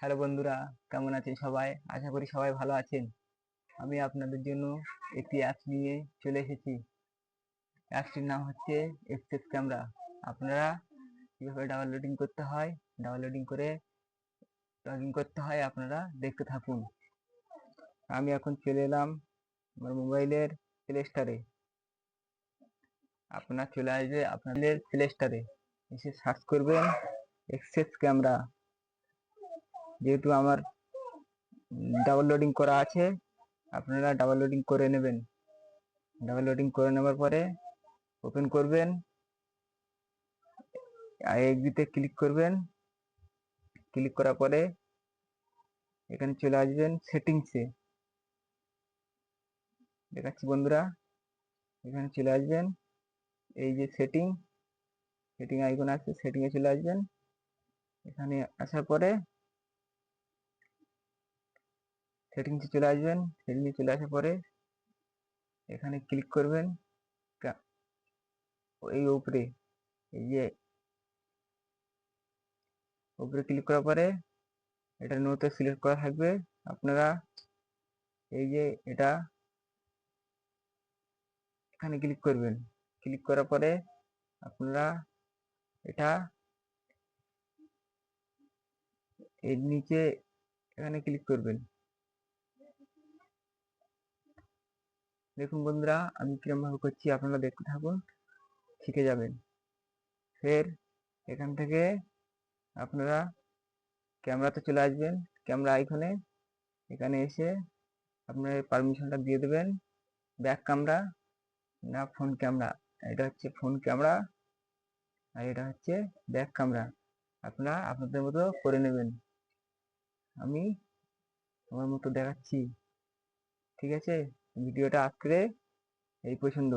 Hello বন্ধুরা, কেমন আছেন সবাই? আশা করি সবাই ভালো আছেন। আমি আপনাদের জন্য একটি অ্যাপস নিয়ে চলে এসেছি। অ্যাপসটির নাম হচ্ছে এক্সেস ক্যামেরা আপনারা কীভাবে ডাউনলোডিং করতে হয় ডাউনলোডিং করে লগ করতে হয় আপনারা দেখতে থাকুন। আমি এখন চলে এলাম আমার মোবাইলের প্লে স্টোরে আপনার চলে আসবে আপনাদের প্লে স্টোরে এসে সার্চ করবেন এক্সেস ক্যামেরা যেহেতু আমার ডাউনলোডিং করা আছে, আপনারা ডাউনলোডিং করে নেবেন। ডাউনলোডিং করে নেওয়ার পরে ওপেন করবেন এগ্রিতে ক্লিক করবেন। ক্লিক করার পরে এখানে চলে আসবেন সেটিংসে দেখাচ্ছি বন্ধুরা, এখানে চলে আসবেন, এই যে সেটিং সেটিং আইকন আছে সেটিংয়ে চলে আসবেন। এখানে আসার পরে সেটিংসে চলে আসবেন। সেটিংসে চলে আসার পরে এখানে ক্লিক করবেন। এই উপরে, এই যে উপরে ক্লিক করার পরে এটা নোটে সিলেক্ট করা থাকবে। আপনারা এই যে এটা এখানে ক্লিক করবেন। ক্লিক করার পরে আপনারা এটা এর নিচে এখানে ক্লিক করবেন। দেখুন বন্ধুরা, আমি কিরম ভাবে করছি আপনারা দেখতে থাকুন, শিখে যাবেন। ফের এখান থেকে আপনারা ক্যামেরাতে চলে আসবেন ক্যামেরা আইকনে এখানে এসে আপনার পারমিশনটা দিয়ে দেবেন ব্যাক ক্যামেরা না ফোন ক্যামেরা এটা হচ্ছে ফোন ক্যামেরা আর এটা হচ্ছে ব্যাক ক্যামেরা আপনারা আপনাদের মতো করে নেবেন। আমি আমার মতো দেখাচ্ছি। ঠিক আছে? ভিডিওটা আজকে এই পছন্দ